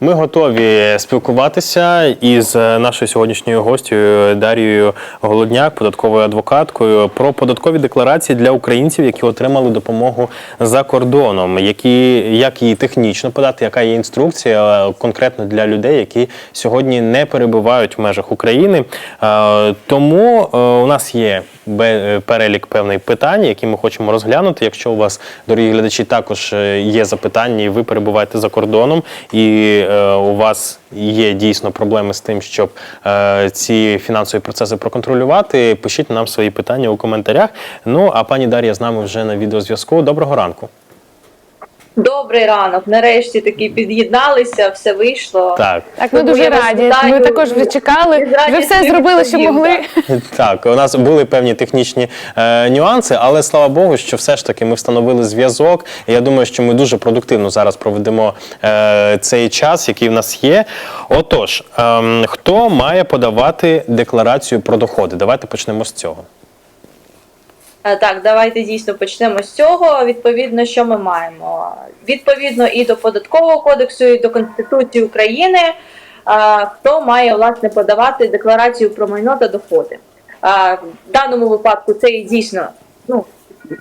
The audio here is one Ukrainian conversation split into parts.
Ми готові спілкуватися із нашою сьогоднішньою гостю Дарією Голодняк, податковою адвокаткою, про податкові декларації для українців, які отримали допомогу за кордоном, які як її технічно подати, яка є інструкція е, конкретно для людей, які сьогодні не перебувають в межах України. Е, Тому е, у нас є перелік певних питань, які ми хочемо розглянути. Якщо у вас, дорогі глядачі, також е, є запитання, і ви перебуваєте за кордоном, і е, у вас є дійсно проблеми з тим, щоб е, ці фінансові процеси проконтролювати, пишіть нам свої питання у коментарях. Ну а пані Дар'я з нами вже на відеозв'язку. Доброго ранку. Добрий ранок. Нарешті таки під'єдналися, все вийшло. Так. Так, ми Тому дуже раді. Ми також вже чекали, вже все зробили, що могли. Так, у нас були певні технічні е, нюанси, але слава Богу, що все ж таки ми встановили зв'язок. Я думаю, що ми дуже продуктивно зараз проведемо е, цей час, який в нас є. Отож, ем, хто має подавати декларацію про доходи? Давайте почнемо з цього. Е, Так, давайте дійсно почнемо з цього. Відповідно, що ми маємо? Відповідно і до податкового кодексу, і до Конституції України. е, Хто має власне подавати декларацію про майно та доходи? Е, В даному випадку це дійсно ну,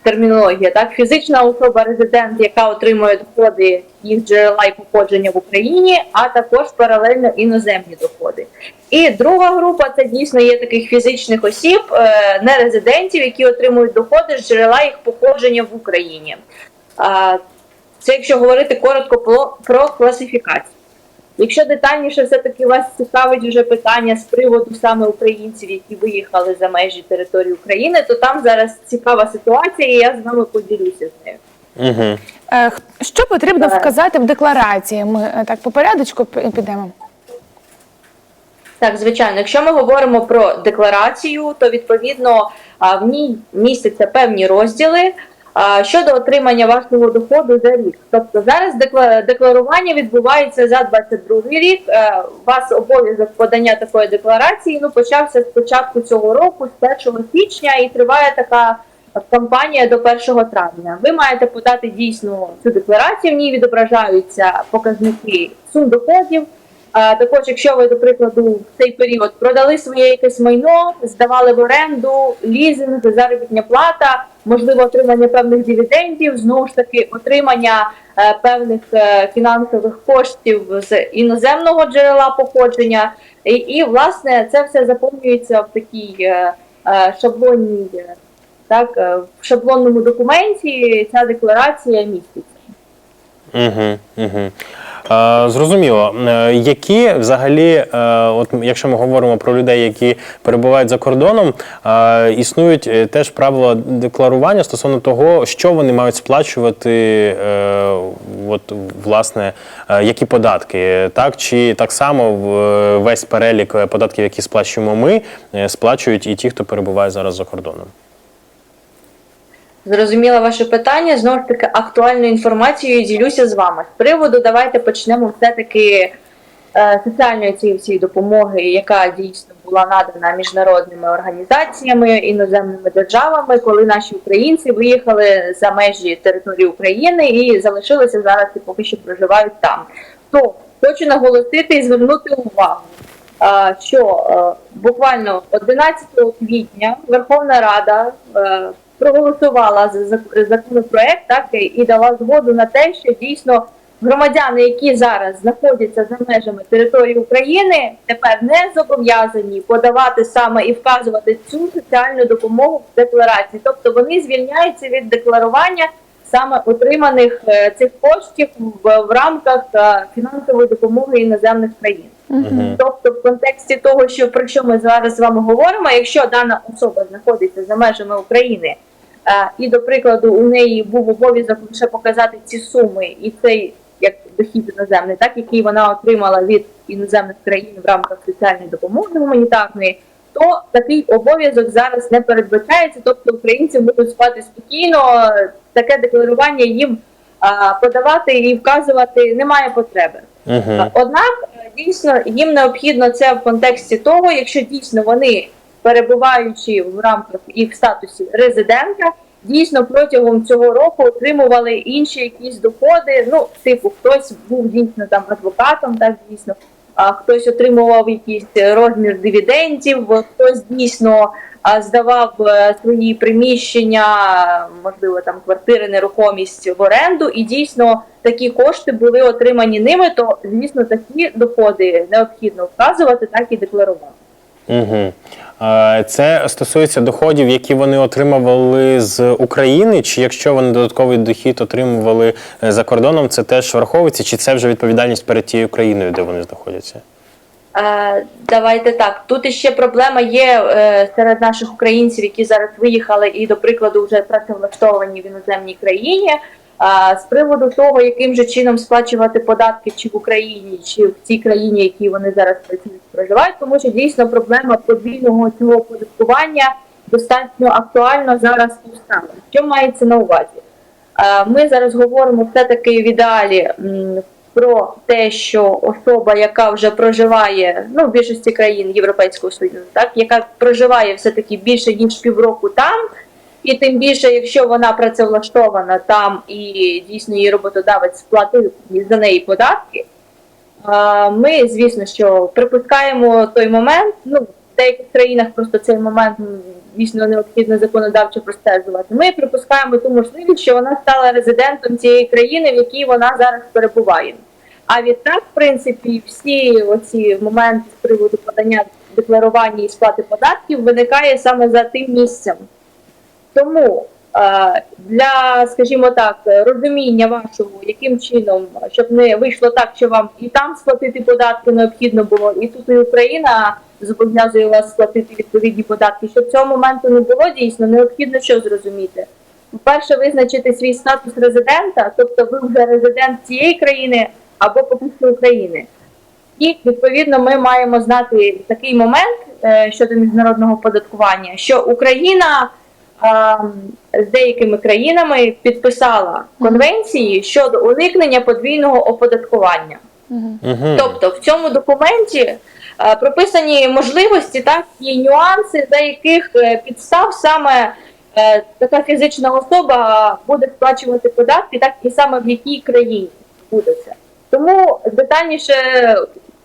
термінологія, так фізична особа, резидент, яка отримує доходи їх джерела і походження в Україні, а також паралельно іноземні доходи. І друга група це дійсно є таких фізичних осіб, е, нерезидентів, які отримують доходи з джерела їх походження в Україні. Це якщо говорити коротко про класифікацію. Якщо детальніше все-таки вас цікавить вже питання з приводу саме українців, які виїхали за межі території України, то там зараз цікава ситуація, і я з вами поділюся з нею. Угу. Е, Що потрібно Так. вказати в декларації? Ми е, так по порядочку підемо. Так, звичайно, якщо ми говоримо про декларацію, то відповідно в ній містяться певні розділи щодо отримання вашого доходу за рік. Тобто зараз декла- декларування відбувається за 22 рік. Е, У вас обов'язок подання такої декларації ну почався з початку цього року, з 1 січня, і триває така. Кампанія до 1 травня. Ви маєте подати дійсно цю декларацію. В ній відображаються показники сум доходів, а також, якщо ви, до прикладу, в цей період продали своє якесь майно, здавали в оренду, лізинг, заробітня плата, можливо, отримання певних дивідендів, знову ж таки, отримання е, певних е, фінансових коштів з іноземного джерела походження, і, і власне це все заповнюється в такій е, шаблонній, так, в шаблонному документі. Ця декларація міститься. Угу, угу. Е, зрозуміло, Е, які взагалі, е, от якщо ми говоримо про людей, які перебувають за кордоном, е, існують е, теж правила декларування стосовно того, що вони мають сплачувати, е, от власне, е, які податки, так чи так само е, весь перелік податків, які сплачуємо ми, е, сплачують і ті, хто перебуває зараз за кордоном. Зрозуміла ваше питання. Знову ж таки, актуальною інформацією ділюся з вами. З приводу давайте почнемо все-таки е, соціальної цієї всієї допомоги, яка дійсно була надана міжнародними організаціями, іноземними державами, коли наші українці виїхали за межі території України і залишилися зараз і поки що проживають там. То хочу наголосити і звернути увагу. е, Що е, буквально 11 квітня Верховна Рада е, проголосувала за законопроект, так і- дала згоду на те, що дійсно громадяни, які зараз знаходяться за межами території України, тепер не зобов'язані подавати саме і вказувати цю соціальну допомогу в декларації. Тобто вони звільняються від декларування саме отриманих е, цих коштів в, в рамках е, фінансової допомоги іноземних країн. Мгм. Тобто, в контексті того, що про що ми зараз з вами говоримо, якщо дана особа знаходиться за межами України, е, і, до прикладу, у неї був обов'язок лише показати ці суми і цей як дохід іноземний, так який вона отримала від іноземних країн в рамках соціальної допомоги гуманітарної, то такий обов'язок зараз не передбачається. Тобто українці можуть спати спокійно, таке декларування їм а, подавати і вказувати немає потреби. Угу. Однак дійсно їм необхідно це в контексті того, якщо дійсно вони перебуваючи в рамках і в статусі резидента, дійсно протягом цього року отримували інші якісь доходи. Ну, типу, хтось був дійсно там адвокатом, так дійсно, хтось отримував якийсь розмір дивідендів, хтось дійсно здавав е, свої приміщення, можливо, там квартири, нерухомість в оренду, і дійсно такі кошти були отримані ними, то звісно такі доходи необхідно вказувати, так і декларувати. Угу. Це стосується доходів, які вони отримували з України, чи якщо вони додатковий дохід отримували е, за кордоном, це теж враховується, чи це вже відповідальність перед тією країною, де вони знаходяться? Е, Давайте так. Тут іще проблема є е, серед наших українців, які зараз виїхали і, до прикладу, вже працевлаштовані в іноземній країні. З приводу того, яким же чином сплачувати податки чи в Україні, чи в тій країні, які вони зараз працюють, проживають, тому що дійсно проблема подвійного цього оподаткування достатньо актуальна зараз повстала. Що мається на увазі? Ми зараз говоримо все-таки в ідеалі про те, що особа, яка вже проживає ну, в більшості країн Європейського Союзу, так, яка проживає все-таки більше ніж півроку там, і тим більше, якщо вона працевлаштована там і дійсно її роботодавець сплатив за неї податки, ми, звісно, що припускаємо той момент. Ну, в деяких країнах просто цей момент дійсно необхідно законодавчо простежувати. Ми припускаємо ту можливість, що вона стала резидентом цієї країни, в якій вона зараз перебуває. А відтак, в принципі, всі оці моменти з приводу подання декларування і сплати податків виникає саме за тим місцем. Тому е, для, скажімо так, розуміння вашого, яким чином, щоб не вийшло так, що вам і там сплатити податки необхідно було, і тут і Україна зобов'язує вас сплатити відповідні податки. Щоб цього моменту не було дійсно, необхідно що зрозуміти. По-перше, визначити свій статус резидента, тобто ви вже резидент цієї країни або поки України. І відповідно ми маємо знати такий момент е, щодо міжнародного оподаткування, що Україна з деякими країнами підписала конвенції щодо уникнення подвійного оподаткування. Угу. Тобто в цьому документі е, прописані можливості, так і нюанси, за яких е, підстав саме е, така фізична особа буде сплачувати податки, так і саме в якій країні буде це. Тому детальніше,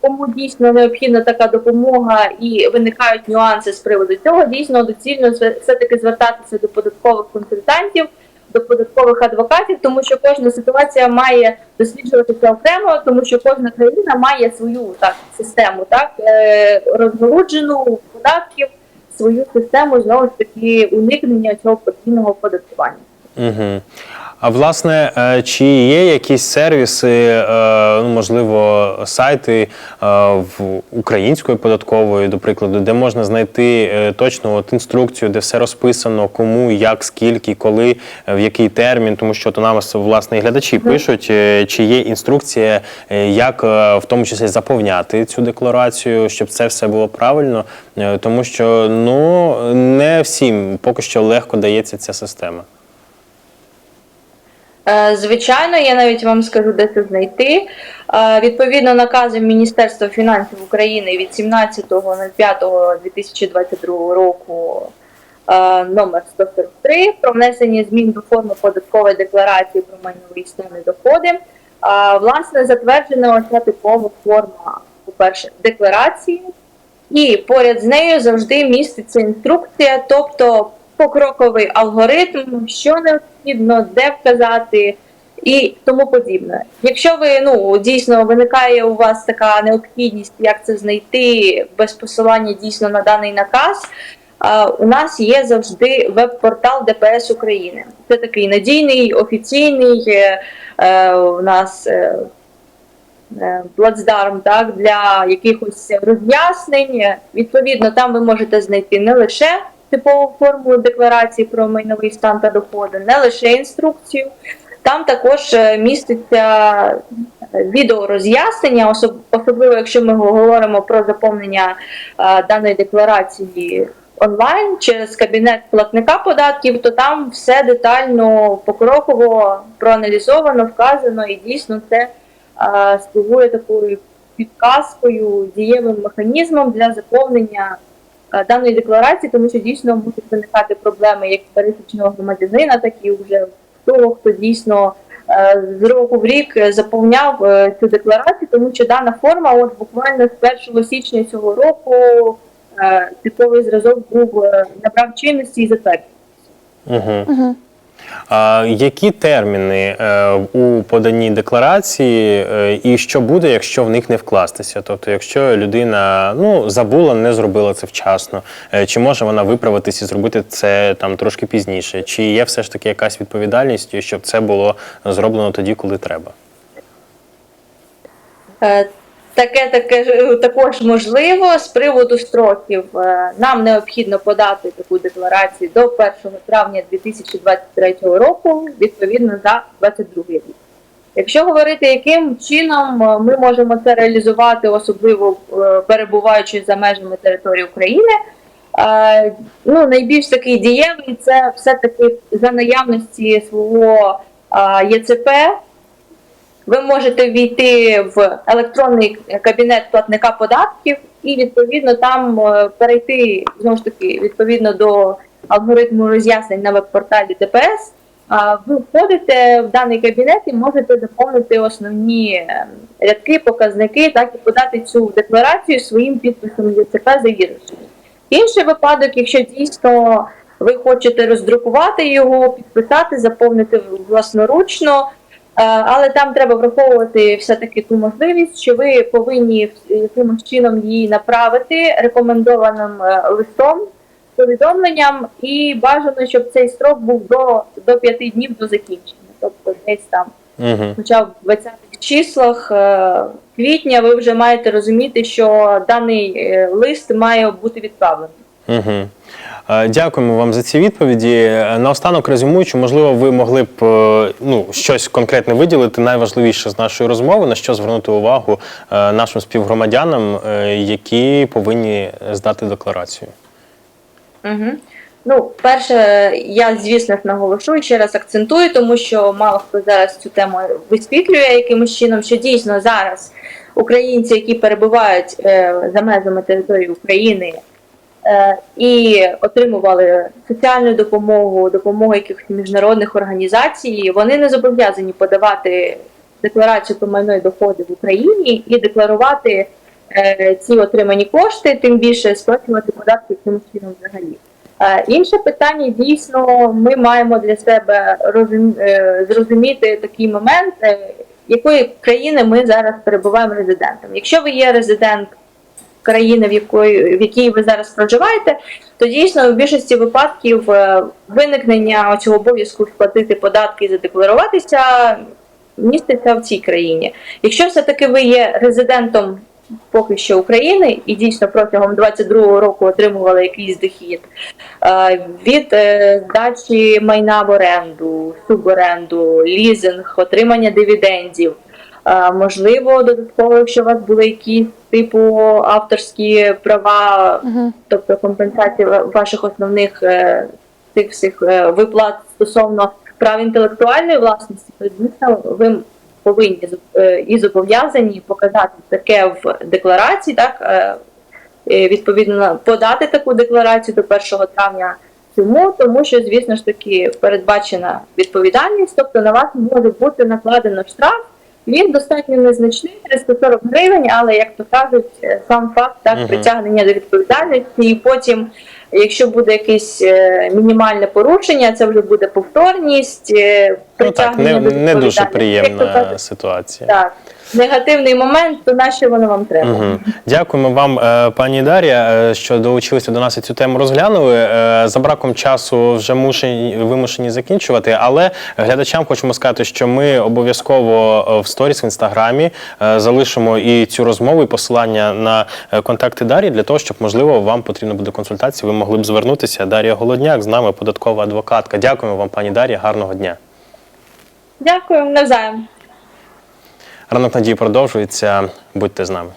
кому дійсно необхідна така допомога і виникають нюанси з приводу цього, дійсно доцільно все-таки звертатися до податкових консультантів, до податкових адвокатів, тому що кожна ситуація має досліджуватися окремо, тому що кожна країна має свою так систему, так е, розгороджену податків, свою систему знову ж таки уникнення цього подвійного оподаткування. Угу. А власне, е, чи є якісь сервіси, е, ну можливо, сайти е, в української податкової, до прикладу, де можна знайти точну от інструкцію, де все розписано, кому, як, скільки, коли, в який термін, тому що то нам власне і глядачі пишуть, чи є інструкція, як в тому числі заповняти цю декларацію, щоб це все було правильно, тому що ну не всім поки що легко дається ця система. Е, Звичайно, я навіть вам скажу, де це знайти. Е, Відповідно наказом Міністерства фінансів України від 17.05.2022 року е, номер 143 про внесення змін до форми податкової декларації про майнові стан доходи. Власне, затверджена ця типова форма, по-перше, декларації, і поряд з нею завжди міститься інструкція, тобто покроковий алгоритм, що необхідно, де вказати і тому подібне. Якщо ви ну дійсно виникає у вас така необхідність, як це знайти без посилання дійсно на даний наказ. У нас є завжди веб-портал ДПС України. Це такий надійний, офіційний е, е, у нас е, е, плацдарм так, для якихось роз'яснень. Відповідно, там ви можете знайти не лише типову формулу декларації про майновий стан та доходи, не лише інструкцію. Там також е, міститься відеороз'яснення, особливо якщо ми говоримо про заповнення е, даної декларації онлайн через кабінет платника податків, то там все детально покроково проаналізовано, вказано, і дійсно це е, слугує такою підказкою, дієвим механізмом для заповнення е, даної декларації, тому що дійсно можуть виникати проблеми як пересічного громадянина, так і вже в того, хто дійсно е, з року в рік е, заповняв е, цю декларацію, тому що дана форма, от буквально з 1 січня цього року, е, типовий зразок був е, набрав чинності і затверджений. Угу. Які терміни е, у поданні декларації, е, і що буде, якщо в них не вкластися? Тобто, якщо людина ну забула, не зробила це вчасно, е, чи може вона виправитись і зробити це там трошки пізніше? Чи є все ж таки якась відповідальність, щоб це було зроблено тоді, коли треба? Е, Таке таке ж- також можливо з приводу строків. е, Нам необхідно подати таку декларацію до 1 травня 2023 року, відповідно за 2022 рік. Якщо говорити, яким чином е, ми можемо це реалізувати, особливо е, перебуваючи за межами території України, е, ну найбільш такий дієвий це все-таки за наявності свого е, ЄЦП. Ви можете війти в електронний кабінет платника податків і відповідно там е, перейти знову ж таки відповідно до алгоритму роз'яснень на веб-порталі ДПС. Ви входите в даний кабінет і можете заповнити основні е, рядки, показники, так і подати цю декларацію своїм підписом ЄЦП завіривши. Інший випадок, якщо дійсно ви хочете роздрукувати його, підписати, заповнити власноручно. Е, Але там треба враховувати все-таки ту можливість, що ви повинні якимось чином її направити рекомендованим е, листом, повідомленням, і бажано, щоб цей строк був до, до 5 днів до закінчення. Тобто десь там, Угу. хоча в 20-х числах е, квітня ви вже маєте розуміти, що даний лист має бути відправлений. Угу. Дякуємо вам за ці відповіді. Е, Наостанок резюмуючи, можливо, ви могли б е, ну, щось конкретне виділити, найважливіше з нашої розмови, на що звернути увагу нашим співгромадянам, які повинні здати декларацію. Угу. Ну, перше, я звісно ж наголошу ще раз акцентую, тому що мало хто зараз цю тему висвітлює якимось чином, що дійсно зараз українці, які перебувають за межами території України і отримували соціальну допомогу, допомогу якихось міжнародних організацій, вони не зобов'язані подавати декларацію про майно і доходи в Україні і декларувати е, ці отримані кошти, тим більше сплачувати податки якимось чином взагалі. Е, Інше питання дійсно ми маємо для себе розум, е, зрозуміти такий момент, е, якої країни ми зараз перебуваємо резидентом. Якщо ви є резидент країни, в якої в якій ви зараз проживаєте, то дійсно в більшості випадків е, виникнення цього обов'язку сплатити податки і задекларуватися міститься в цій країні. Якщо все-таки ви є резидентом поки що України і дійсно протягом 22-го року отримували якийсь дохід е, від е, здачі майна в оренду, суборенду, лізинг, отримання дивідендів. Можливо, додатково, якщо у вас були якісь типу авторські права, Угу. тобто компенсації ваших основних е, тих всіх е, виплат стосовно прав інтелектуальної власності, то ви повинні е, і зобов'язані показати таке в декларації, так відповідно подати таку декларацію до 1 травня. Чому? Тому що, звісно ж таки, передбачена відповідальність, тобто на вас може бути накладено штраф. Він достатньо незначний, 340 гривень, але як то кажуть, е, сам факт так угу. притягнення до відповідальності, і потім, якщо буде якесь е, мінімальне порушення, це вже буде повторність, е, Ну так, притягнення не, до не дуже приємна Як то приємна кажуть, ситуація. так, негативний момент, то на що воно вам треба? Угу. Дякуємо вам, е, пані Дар'я, е, що долучилися до нас і цю тему розглянули. Е, За браком часу вже мушені, вимушені закінчувати, але глядачам хочемо сказати, що ми обов'язково в сторіс в інстаграмі залишимо і цю розмову, і посилання на контакти Дар'ї для того, щоб можливо вам потрібна буде консультація. Ви могли б звернутися. Дар'я Голодняк з нами, податкова адвокатка. Дякуємо вам, пані Дар'я. Гарного дня. Дякую, навзаєм. Ранок надії продовжується. Будьте з нами.